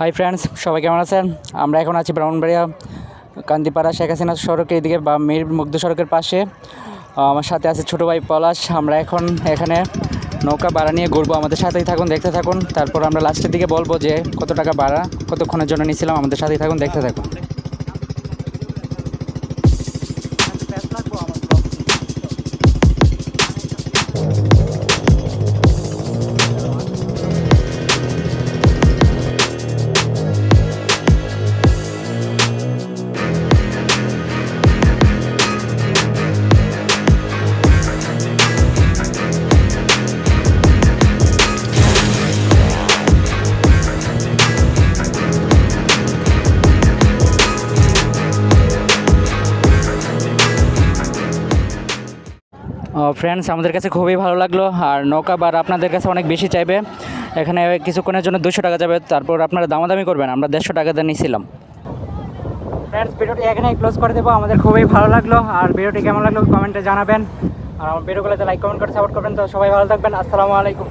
Hi friends সবাই কেমন আছেন? আমরা এখন আছি ব্রাহ্মণবাড়িয়া, কান্দিপাড়া, শেখ হাসিনা সড়কের এদিকে বা মীর মুগ্ধ সড়কের পাশে। আমার সাথে আছে ছোটো ভাই পলাশ। আমরা এখন এখানে নৌকা ভাড়া নিয়ে ঘুরবো। আমাদের সাথেই থাকুন, দেখতে থাকুন। তারপর আমরা লাস্টের দিকে বলব যে কত টাকা ভাড়া, কতক্ষণের জন্য নিয়েছিলাম, আমাদের সাথেই থাকুন, দেখতে থাকুন। ফ্রেন্ডস আমাদের কাছে খুবই ভালো লাগল। আর নৌকা বার আপনাদের কাছে অনেক বেশি চাইবে। এখানে কিছুক্ষণের জন্য দুশো টাকা যাবে। তারপর আপনারা দামাদামি করবেন। আমরা দেড়শো টাকা দিয়ে নিয়েছিলাম ফ্রেন্ডস ভিডিওটি এখানেই ক্লোজ করে দেবো। আমাদের খুবই ভালো লাগল। আর ভিডিওটি কেমন লাগল কমেন্টে জানাবেন। আর আমার ভিডিওগুলোতে লাইক কমেন্ট করে সাপোর্ট করবেন। তো সবাই ভালো থাকবেন। আসসালামু আলাইকুম।